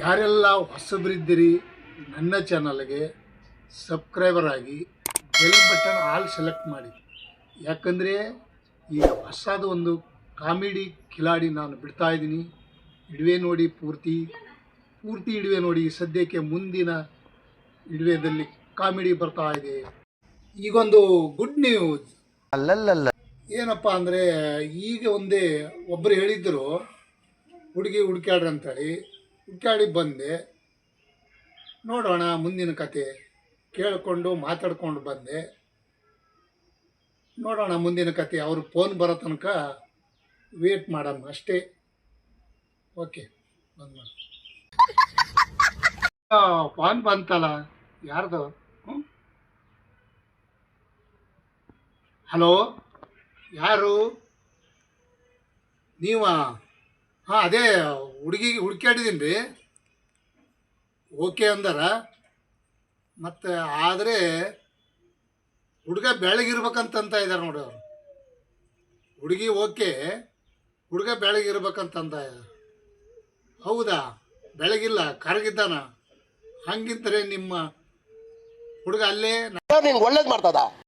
ಯಾರೆಲ್ಲ ಹೊಸಬರಿದ್ದೀರಿ ನನ್ನ ಚಾನಲ್ಗೆ ಸಬ್ಸ್ಕ್ರೈಬರ್ ಆಗಿ ಬೆಲ್ ಬಟನ್ ಆಲ್ ಸೆಲೆಕ್ಟ್ ಮಾಡಿ. ಯಾಕಂದರೆ ಈಗ ಹೊಸದು ಒಂದು ಕಾಮಿಡಿ ಕಿಲಾಡಿ ನಾನು ಬಿಡ್ತಾ ಇದ್ದೀನಿ. ಇಡುವೆ ನೋಡಿ ಪೂರ್ತಿ ಪೂರ್ತಿ ಇಡುವೆ ನೋಡಿ. ಸದ್ಯಕ್ಕೆ ಮುಂದಿನ ಇಡುವೆದಲ್ಲಿ ಕಾಮಿಡಿ ಬರ್ತಾ ಇದೆ. ಈಗೊಂದು ಗುಡ್ ನ್ಯೂಸ್. ಅಲ್ಲಲ್ಲ ಏನಪ್ಪ ಅಂದರೆ ಈಗ ಒಂದೇ ಒಬ್ಬರು ಹೇಳಿದ್ದರು ಹುಡುಗಿ ಹುಡುಕ್ಯಾಡ್ರಿ ಅಂತೇಳಿ. ಹುಡುಕ್ಯಾಡಿ ಬಂದೆ. ನೋಡೋಣ, ಮುಂದಿನ ಕತೆ. ಕೇಳಿಕೊಂಡು ಮಾತಾಡ್ಕೊಂಡು ಬಂದೆ. ನೋಡೋಣ, ಮುಂದಿನ ಕತೆ. ಅವ್ರಿಗೆ ಫೋನ್ ಬರೋ ತನಕ ವೇಟ್ ಮಾಡಮ್ಮ ಅಷ್ಟೇ. ಓಕೆ ಬಂದ್ ಮಾಡಿ. ಫೋನ್ ಬಂತಲ್ಲ? ಯಾರ್ದು? ಹಲೋ ಯಾರು? ನೀವ? ಹಾಂ, ಅದೇ ಹುಡುಗಿ ಹುಡುಕ್ಯಾಡಿದ್ದೀನಿ ರೀ ಓಕೆ ಅಂದಾರ. ಮತ್ತು ಆದರೆ ಹುಡುಗ ಬೆಳಗಿರ್ಬೇಕಂತಂತ ಇದ್ದಾರೆ ನೋಡಿ ಅವರು. ಹುಡುಗಿ ಓಕೆ, ಹುಡುಗ ಬೆಳಗಿರ್ಬೇಕಂತಂದ. ಹೌದಾ? ಬೆಳಗಿಲ್ಲ, ಕರಗಿದ್ದಾನ. ಹಂಗಿಂತರೆ ನಿಮ್ಮ ಹುಡುಗ ಅಲ್ಲೇ ಒಳ್ಳೇದು ಮಾಡ್ತದ?